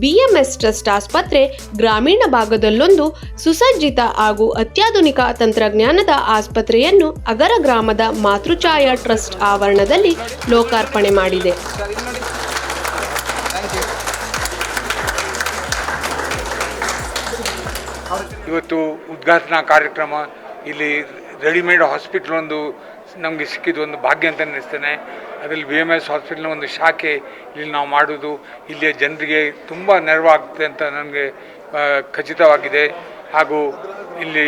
BMS trust ಆಸ್ಪತ್ರೆ ಗ್ರಾಮೀಣ ಭಾಗದಲ್ಲೊಂದು ಸುಸಜ್ಜಿತ ಹಾಗೂ ಅತ್ಯಾಧುನಿಕ ತಂತ್ರಜ್ಞಾನದ ಆಸ್ಪತ್ರೆಯನ್ನು ಅಗರ ಗ್ರಾಮದ ಮಾತೃಛಾಯಾ ಟ್ರಸ್ಟ್ ಆವರಣದಲ್ಲಿ ಲೋಕಾರ್ಪಣೆ ಮಾಡಿದೆ. ಇವತ್ತು ಉದ್ಘಾಟನಾ ಕಾರ್ಯಕ್ರಮ, ಇಲ್ಲಿ ರೆಡಿಮೇಡ್ ಹಾಸ್ಪಿಟಲ್ ಒಂದು ನಮಗೆ ಸಿಕ್ಕಿದ್ದು ಒಂದು ಭಾಗ್ಯ ಅಂತ ಅನ್ನಿಸ್ತೇನೆ ಅದರಲ್ಲಿ ಬಿ ಎಂ ಎಸ್ ಹಾಸ್ಪಿಟ್ಲ್ನ ಒಂದು ಶಾಖೆ ಇಲ್ಲಿ ನಾವು ಮಾಡೋದು. ಇಲ್ಲಿಯ ಜನರಿಗೆ ತುಂಬ ನೆರವಾಗುತ್ತೆ ಅಂತ ನನಗೆ ಖಚಿತವಾಗಿದೆ. ಹಾಗೂ ಇಲ್ಲಿ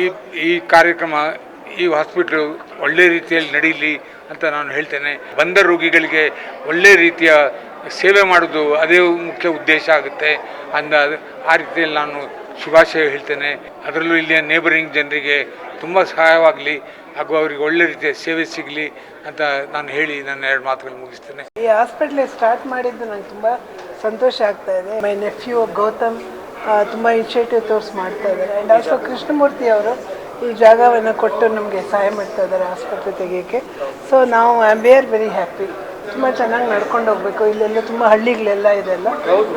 ಈ ಈ ಕಾರ್ಯಕ್ರಮ ಈ ಹಾಸ್ಪಿಟ್ಲು ಒಳ್ಳೆ ರೀತಿಯಲ್ಲಿ ನಡೀಲಿ ಅಂತ ನಾನು ಹೇಳ್ತೇನೆ. ಬಂದ ರೋಗಿಗಳಿಗೆ ಒಳ್ಳೆ ರೀತಿಯ ಸೇವೆ ಮಾಡೋದು ಅದೇ ಮುಖ್ಯ ಉದ್ದೇಶ ಆಗುತ್ತೆ. ಅಂದ, ಆ ರೀತಿಯಲ್ಲಿ ನಾನು ಶುಭಾಶಯ ಹೇಳ್ತೇನೆ. ಅದರಲ್ಲೂ ಇಲ್ಲಿಯ ನೇಬರಿಂಗ್ ಜನರಿಗೆ ತುಂಬ ಸಹಾಯವಾಗಲಿ. ಹಾಗೂ ಅವರಿಗೆ ಒಳ್ಳೆ ರೀತಿಯ ಸೇವೆ ಸಿಗಲಿ ಅಂತ ನಾನು ಹೇಳಿ ನನ್ನ ಎರಡು ಮಾತುಗಳು ಮುಗಿಸ್ತೇನೆ. ಈ ಹಾಸ್ಪಿಟ್ಲ್ ಸ್ಟಾರ್ಟ್ ಮಾಡಿದ್ದು ನಂಗೆ ತುಂಬ ಸಂತೋಷ ಆಗ್ತಾ ಇದೆ. ಮೈ ನೆಫ್ಯೂ ಗೌತಮ್ ತುಂಬ ಇನಿಷಿಯೇಟಿವ್ ತೋರ್ಸ್ ಮಾಡ್ತಾ ಇದ್ದಾರೆ. ಆ್ಯಂಡ್ ಆಲ್ಸೋ ಕೃಷ್ಣಮೂರ್ತಿ ಅವರು ಈ ಜಾಗವನ್ನು ಕೊಟ್ಟು ನಮಗೆ ಸಹಾಯ ಮಾಡ್ತಾ ಇದ್ದಾರೆ ಆಸ್ಪತ್ರೆ ತೆಗೆಯೋಕ್ಕೆ. ಸೊ ನಾವು I am very very happy ತುಂಬ ಚೆನ್ನಾಗಿ ನಡ್ಕೊಂಡು ಹೋಗಬೇಕು. ಇಲ್ಲೆಲ್ಲ ತುಂಬ ಹಳ್ಳಿಗಳೆಲ್ಲ ಇದೆಲ್ಲ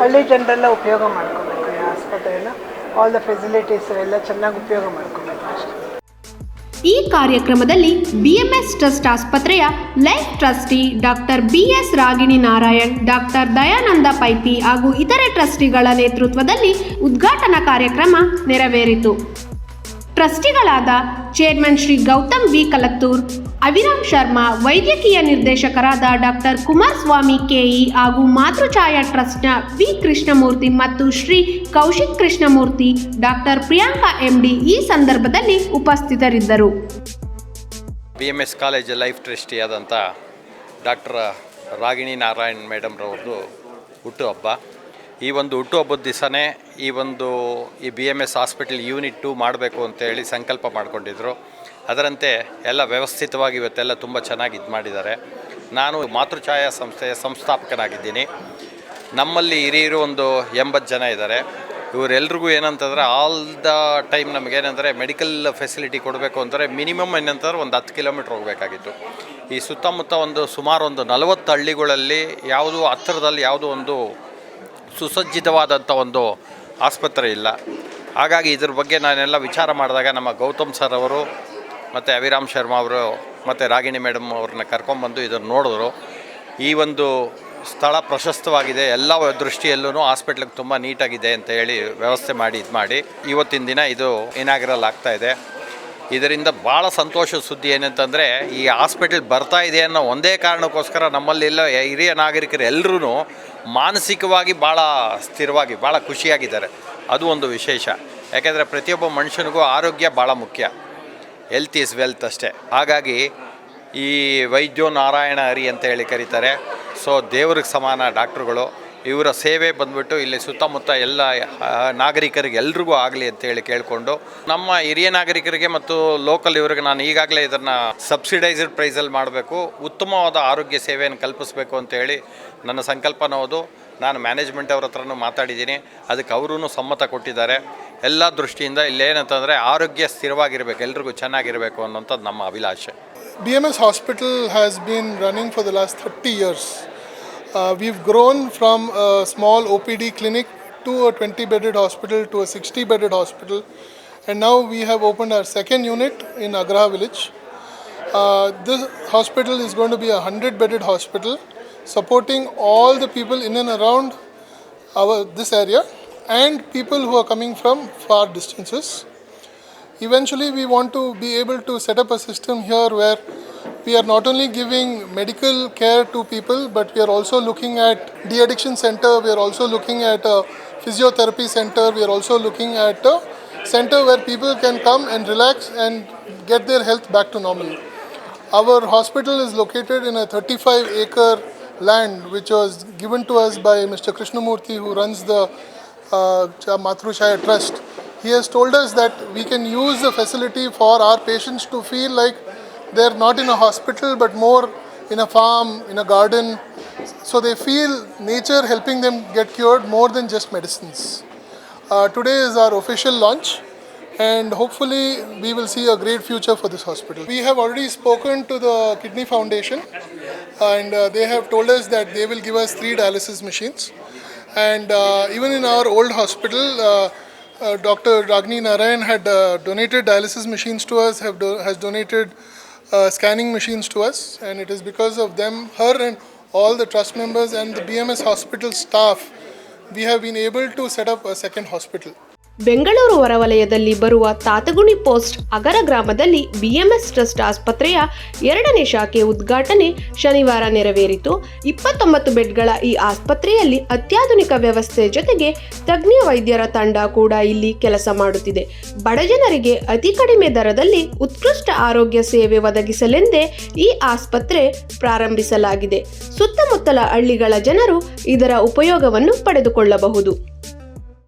ಹಳ್ಳಿ ಜನರೆಲ್ಲ ಉಪಯೋಗ ಮಾಡ್ಕೋಬೇಕು ಈ ಆಸ್ಪತ್ರೆಯನ್ನು ಆಲ್ ದ ಫೆಸಿಲಿಟೀಸ್ ಎಲ್ಲ ಚೆನ್ನಾಗಿ ಉಪಯೋಗ ಮಾಡ್ಕೋಬೇಕು. ಈ ಕಾರ್ಯಕ್ರಮದಲ್ಲಿ ಬಿಎಂಎಸ್ ಟ್ರಸ್ಟ್ ಆಸ್ಪತ್ರೆಯ life trustee doctor B S Ragini Narayan doctor Dayananda ಪೈಪಿ ಹಾಗೂ ಇತರೆ ಟ್ರಸ್ಟಿಗಳ ನೇತೃತ್ವದಲ್ಲಿ ಉದ್ಘಾಟನಾ ಕಾರ್ಯಕ್ರಮ ನೆರವೇರಿತು. ಟ್ರಸ್ಟಿಗಳಾದ ಚೇರ್ಮನ್ ಶ್ರೀ ಗೌತಮ್ ವಿ ಕಲತ್ತೂರ್, ಅವಿರಾಮ್ ಶರ್ಮಾ, ವೈದ್ಯಕೀಯ ನಿರ್ದೇಶಕರಾದ ಡಾಕ್ಟರ್ ಕುಮಾರಸ್ವಾಮಿ ಕೆಇ ಹಾಗೂ ಮಾತೃಛಾಯಾ ಟ್ರಸ್ಟ್ನ ವಿ ಕೃಷ್ಣಮೂರ್ತಿ ಮತ್ತು ಶ್ರೀ ಕೌಶಿಕ್ ಕೃಷ್ಣಮೂರ್ತಿ ಡಾಕ್ಟರ್ ಪ್ರಿಯಾಂಕಾ ಎಂಡಿ ಈ ಸಂದರ್ಭದಲ್ಲಿ ಉಪಸ್ಥಿತರಿದ್ದರು. B M S college life trustee ಆದಂಥ ಡಾಕ್ಟರ್ ರಾಗಿಣಿ ನಾರಾಯಣ್ ಮೇಡಮ್ರವ್ರದ್ದು ಹುಟ್ಟುಹಬ್ಬ. ಈ ಒಂದು ಹುಟ್ಟುಹಬ್ಬದ ದಿವಸನೇ ಈ ಒಂದು ಈ B M S hospital unit two ಮಾಡಬೇಕು ಅಂತೇಳಿ ಸಂಕಲ್ಪ ಮಾಡಿಕೊಂಡಿದ್ರು. ಅದರಂತೆ ಎಲ್ಲ ವ್ಯವಸ್ಥಿತವಾಗಿ ಇವತ್ತೆಲ್ಲ ತುಂಬ ಚೆನ್ನಾಗಿ ಇದು ಮಾಡಿದ್ದಾರೆ. ನಾನು ಮಾತೃಛಾಯಾ ಸಂಸ್ಥೆಯ ಸಂಸ್ಥಾಪಕನಾಗಿದ್ದೀನಿ. ನಮ್ಮಲ್ಲಿ ಹಿರಿಯರು ಒಂದು ಎಂಬತ್ತು ಜನ ಇದ್ದಾರೆ. ಇವರೆಲ್ರಿಗೂ ಏನಂತಂದರೆ ಆಲ್ ದ ಟೈಮ್ ನಮಗೇನೆಂದರೆ ಮೆಡಿಕಲ್ ಫೆಸಿಲಿಟಿ ಕೊಡಬೇಕು ಅಂದರೆ ಮಿನಿಮಮ್ ಏನಂತಂದ್ರೆ ಒಂದು ಹತ್ತು ಕಿಲೋಮೀಟ್ರ್ ಹೋಗಬೇಕಾಗಿತ್ತು. ಈ ಸುತ್ತಮುತ್ತ ಒಂದು ಸುಮಾರು ಒಂದು ನಲವತ್ತು ಹಳ್ಳಿಗಳಲ್ಲಿ ಯಾವುದೂ ಹತ್ತಿರದಲ್ಲಿ ಯಾವುದೋ ಒಂದು ಸುಸಜ್ಜಿತವಾದಂಥ ಒಂದು ಆಸ್ಪತ್ರೆ ಇಲ್ಲ. ಹಾಗಾಗಿ ಇದ್ರ ಬಗ್ಗೆ ನಾನೆಲ್ಲ ವಿಚಾರ ಮಾಡಿದಾಗ ನಮ್ಮ ಗೌತಮ್ ಸರ್ ಅವರು ಮತ್ತು ಅವಿರಾಮ್ ಶರ್ಮಾ ಅವರು ಮತ್ತು ರಾಗಿಣಿ ಮೇಡಮ್ ಅವ್ರನ್ನ ಕರ್ಕೊಂಬಂದು ಇದನ್ನು ನೋಡಿದ್ರು. ಈ ಒಂದು ಸ್ಥಳ ಪ್ರಶಸ್ತವಾಗಿದೆ. ಎಲ್ಲ ದೃಷ್ಟಿಯಲ್ಲೂ ಹಾಸ್ಪಿಟ್ಲಿಗೆ ತುಂಬ ನೀಟಾಗಿದೆ ಅಂತ ಹೇಳಿ ವ್ಯವಸ್ಥೆ ಮಾಡಿ, ಇದು ಮಾಡಿ. ಇವತ್ತಿನ ದಿನ ಇದು ಇನಾಗ್ರಲ್ ಆಗ್ತಾಯಿದೆ ಇದರಿಂದ ಭಾಳ ಸಂತೋಷದ ಸುದ್ದಿ ಏನಂತಂದರೆ, ಈ ಹಾಸ್ಪಿಟಲ್ ಬರ್ತಾ ಇದೆ ಅನ್ನೋ ಒಂದೇ ಕಾರಣಕ್ಕೋಸ್ಕರ ನಮ್ಮಲ್ಲೆಲ್ಲ ಹಿರಿಯ ನಾಗರಿಕರು ಎಲ್ಲರೂ ಮಾನಸಿಕವಾಗಿ ಭಾಳ ಸ್ಥಿರವಾಗಿ ಭಾಳ ಖುಷಿಯಾಗಿದ್ದಾರೆ. ಅದು ಒಂದು ವಿಶೇಷ. ಯಾಕೆಂದರೆ ಪ್ರತಿಯೊಬ್ಬ ಮನುಷ್ಯನಿಗೂ ಆರೋಗ್ಯ ಭಾಳ ಮುಖ್ಯ. ಹೆಲ್ತ್ ಈಸ್ ವೆಲ್ತ್ ಅಷ್ಟೇ. ಹಾಗಾಗಿ ಈ ವೈದ್ಯೋ ನಾರಾಯಣ ಹರಿ ಅಂತ ಹೇಳಿ ಕರೀತಾರೆ. ಸೊ ದೇವ್ರಿಗೆ ಸಮಾನ ಡಾಕ್ಟ್ರುಗಳು. ಇವರ ಸೇವೆ ಬಂದ್ಬಿಟ್ಟು ಇಲ್ಲಿ ಸುತ್ತಮುತ್ತ ಎಲ್ಲ ನಾಗರಿಕರಿಗೆ ಎಲ್ರಿಗೂ ಆಗಲಿ ಅಂತೇಳಿ ಕೇಳಿಕೊಂಡು ನಮ್ಮ ಹಿರಿಯ ನಾಗರಿಕರಿಗೆ ಮತ್ತು ಲೋಕಲ್ ಇವರಿಗೆ ನಾನು ಈಗಾಗಲೇ ಇದನ್ನು ಸಬ್ಸಿಡೈಸ್ಡ್ ಪ್ರೈಸಲ್ಲಿ ಮಾಡಬೇಕು, ಉತ್ತಮವಾದ ಆರೋಗ್ಯ ಸೇವೆಯನ್ನು ಕಲ್ಪಿಸಬೇಕು ಅಂತೇಳಿ ನನ್ನ ಸಂಕಲ್ಪನ ಹೌದು ನಾನು ಮ್ಯಾನೇಜ್ಮೆಂಟ್ ಅವ್ರ ಹತ್ರನೂ ಮಾತಾಡಿದ್ದೀನಿ. ಅದಕ್ಕೆ ಅವರೂ ಸಮ್ಮತ ಕೊಟ್ಟಿದ್ದಾರೆ. ಎಲ್ಲ ದೃಷ್ಟಿಯಿಂದ ಇಲ್ಲೇನಂತಂದರೆ ಆರೋಗ್ಯ ಸ್ಥಿರವಾಗಿರಬೇಕು, ಎಲ್ರಿಗೂ ಚೆನ್ನಾಗಿರಬೇಕು ಅನ್ನೋಂಥದ್ದು ನಮ್ಮ ಅಭಿಲಾಷೆ. BMS hospital has been running for the last 30 years. Uh, we've grown from a small OPD clinic to a 20 bedded hospital to a 60 bedded hospital, and now we have opened our second unit in Agraha village. Uh, this hospital is going to be a 100 bedded hospital supporting all the people in and around our this area and people who are coming from far distances. Eventually, we want to be able to set up a system here where we are not only giving medical care to people, but we are also looking at de addiction center, we are also looking at a physiotherapy center, we are also looking at a center where people can come and relax and get their health back to normal. Our hospital is located in a 35 acre land which was given to us by Mr. Krishnamurthy, who runs the uh, Matrushaya Trust. He has told us that we can use the facility for our patients to feel like they're not in a hospital but more in a farm, in a garden. So they feel nature helping them get cured more than just medicines. Uh, today is our official launch, and hopefully, we will see a great future for this hospital. We have already spoken to the Kidney Foundation, and uh, they have told us that they will give us three dialysis machines. And uh, even in our old hospital, uh, uh, Dr. Ragni Narayan had uh, donated dialysis machines to us, have do- has donated uh, scanning machines to us, and it is because of them, her and all the trust members and the BMS hospital staff, we have been able to set up a second hospital. Bengaluru ಹೊರವಲಯದಲ್ಲಿ ಬರುವ ತಾತಗುಣಿ post ಅಗರ ಗ್ರಾಮದಲ್ಲಿ BMS trust ಆಸ್ಪತ್ರೆಯ ಎರಡನೇ ಶಾಖೆ ಉದ್ಘಾಟನೆ ಶನಿವಾರ ನೆರವೇರಿತು. ಇಪ್ಪತ್ತೊಂಬತ್ತು ಬೆಡ್ಗಳ ಈ ಆಸ್ಪತ್ರೆಯಲ್ಲಿ ಅತ್ಯಾಧುನಿಕ ವ್ಯವಸ್ಥೆ ಜೊತೆಗೆ ತಜ್ಞ ವೈದ್ಯರ ತಂಡ ಕೂಡ ಇಲ್ಲಿ ಕೆಲಸ ಮಾಡುತ್ತಿದೆ. ಬಡಜನರಿಗೆ ಅತಿ ಕಡಿಮೆ ದರದಲ್ಲಿ ಉತ್ಕೃಷ್ಟ ಆರೋಗ್ಯ ಸೇವೆ ಒದಗಿಸಲೆಂದೇ ಈ ಆಸ್ಪತ್ರೆ ಪ್ರಾರಂಭಿಸಲಾಗಿದೆ. ಸುತ್ತಮುತ್ತಲ ಹಳ್ಳಿಗಳ ಜನರು ಇದರ ಉಪಯೋಗವನ್ನು ಪಡೆದುಕೊಳ್ಳಬಹುದು.